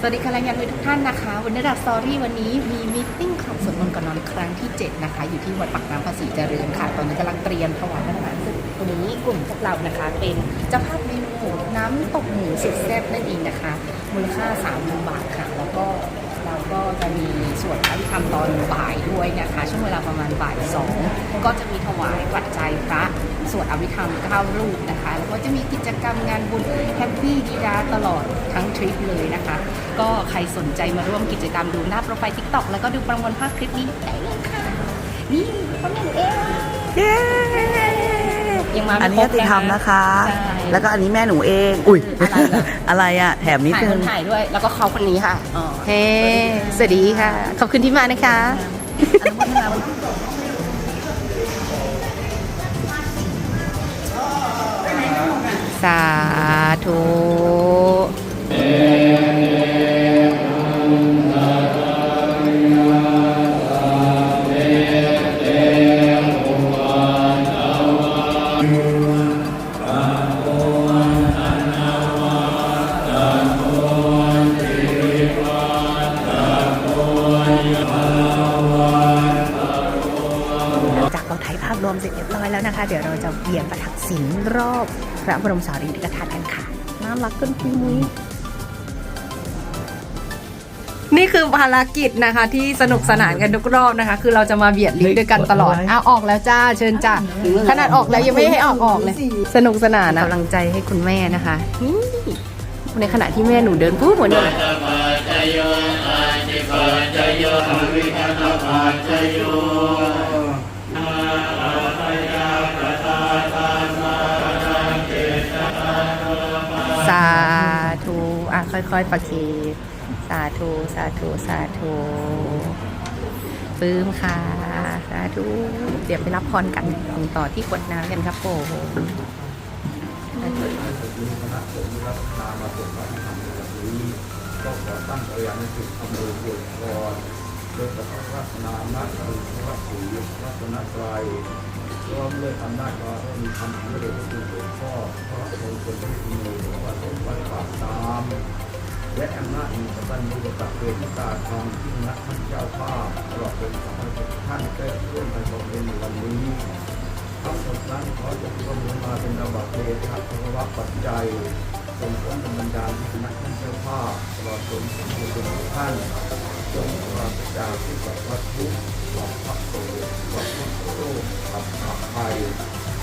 สวัสดีค่ะรายงานเลยทุกท่านนะคะ วันนี้ดับสตอรี่วันนี้มีมิทติ้งข่าวสวดมนต์ก่อนนอนครั้งที่ 7 นะคะ อยู่ที่วัดปากน้ำภาษีเจริญค่ะ ตอนนี้กำลังเตรียมถวายพระทหารวันนี้กลุ่มพวกเรานะคะ เป็นเจ้าภาพเมนูน้ำตกหมูสุดแซ่บนั่นเองนะคะ มูลค่า3 0 0บาทค่ะ แล้วก็เราก็จะมีสวดพระอภิธรรมตอนบ่ายด้วยนะคะ ช่วงเวลาประมาณบ่ายสองก็จะมีถวายปัจจัยพระ สวดอภิธรรมเก้ารูปนะคะ แล้วก็จะมีกิจกรรมงานบุญแฮปปี้ดีดาตลอดทั้งทริปเลยนะคะ ก็ใครสนใจมาร่วมกิจกรรมดูหน้าโปรไฟล์ทิกตอกแล้วก็ดูประมวลภาพคลิปนี้ได้เลยค่ะ นี่เขาหนึ่งเองเย้ยังมาไม่อันนี้ครบติธรรมนะคะใช่แล้วก็อันนี้แม่หนูเอง อุ้ยอะไรเหรออะไรอะแถมนิดถ่ายนึคงนถ่ายด้วย แล้วก็เขาคนนี้ค่ะเฮ้สวัสดีค่ะ ขอบคุณที่มานะคะสาธุจากเรา สาธุาพรวมเสร็จเรียบร้อยแล้วนะคะ เดี๋ยวเราจะเวียนประทักษิณรอบพระบรมสารีริกธาตุกันค่ะน่ารักเกินปุยมุ้ยนี่คือภารกิจนะคะที่สนุกสนานกันทุกรอบนะคะ คือเราจะมาเบียดลิ้นด้วยกันตลอดอ้าวออกแล้วจ้าเชิญจ้าขนาดออกแล้วยังไม่ให้ออกออกเลย สนุกสนานนะกำลังใจให้คุณแม่นะคะนี่ในขณะที่แม่หนูเดินปุ๊บวันนี้ส อะค่อยๆประเคนสาธุสาธุสาธุปลื้มค่ะ สาธุ เดี๋ยวไปรับพรกันต่อที่กดน้ำกันครับผมก็ขอตั้งใจอย่างนี้อำนวยบุญพรโดยพระรัตนานักบุญพระศรีรัตนตรัย พร้อมด้วยอำนาจบารมีธรรมของพระเดชพระคุณหลวงพ่อพระมงคลพระพิโนหลวงพ่อสมวัดปากน้ำและอำนาจอินทรันบุญตักเวทิตาธรรมที่นักท่านเจ้าภาพตลอดเป็นสามท่านได้ร่วมกันบำเพ็ญในวันนี้ทั้งหมดนั้นขอจงรวมมาเป็นระบัดเดชะภวะปัจจัยส่งผลบันดาลให้คณะท่านเจ้าภาพตลอดจนสมุทรทุกท่าน จงปราศจาที่สัพพทุกข์สัพพะโสสัพพะโรคสัพพะภัย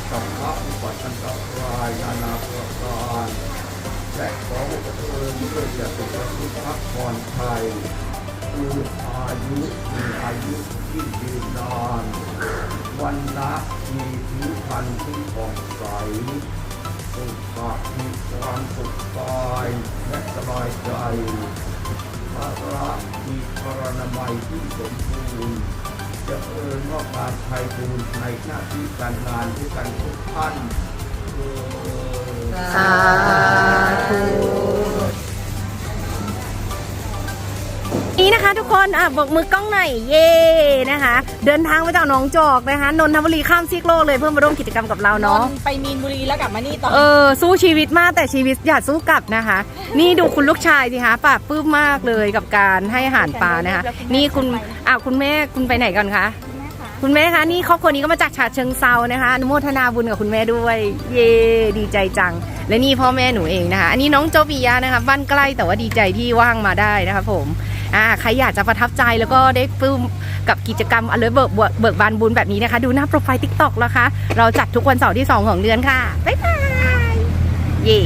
สัพพะอุปัฏันตรายนานาประการและขอให้เจริญด้วยจตุรสุขพรไทยคืออายุมีอายุที่ยืนนานวันละมีผิวพรรณที่ผ่องใสสุขภาพมีความสุขกายและสบายใจ พระมีพรณมัยที่สมบูรณ์จะเอิญว่าการไทยบูรณ์ในหน้าที่การงานที่กันทุกท่าน ทุกคนอะบอกมือกล้องหน่อยเย่นะคะ เดินทางมาจากหนองจอกนะคะนนทบุรีข้ามซีกโลกเลยเพื่อมาร่วมกิจกรรมกับเราเนาะ ไปมีนบุรีแล้วกลับมานี่ต่อเออสู้ชีวิตมากแต่ชีวิตอย่าสู้กลับนะคะ นี่ดูคุณลูกชายสิคะปราบปลื้มมากเลยกับการให้อาหารปลานะคะ นี่คุณอะคุณแม่คุณไปไหนกันคะคุณแม่คะนี่ครอบครัวนี้ก็มาจากฉะเชิงเซานะคะอนุโมทนาบุญกับคุณแม่ด้วย เย่ดีใจจัง และนี่พ่อแม่หนูเองนะคะ อันนี้น้องโจปิยะนะคะ บ้านใกล้แต่ว่าดีใจที่ว่างมาได้นะคะผม อ่าใครอยากจะประทับใจแล้วก็ได้ปลื้มกับกิจกรรมอเลยเบิกเบิกบานบุญแบบนี้นะคะ ดูหน้าโปรไฟล์ทิกตอกนะคะ เราจัดทุกวันเสาร์ที่ 2 ของเดือนค่ะ บ๊ายบาย เย่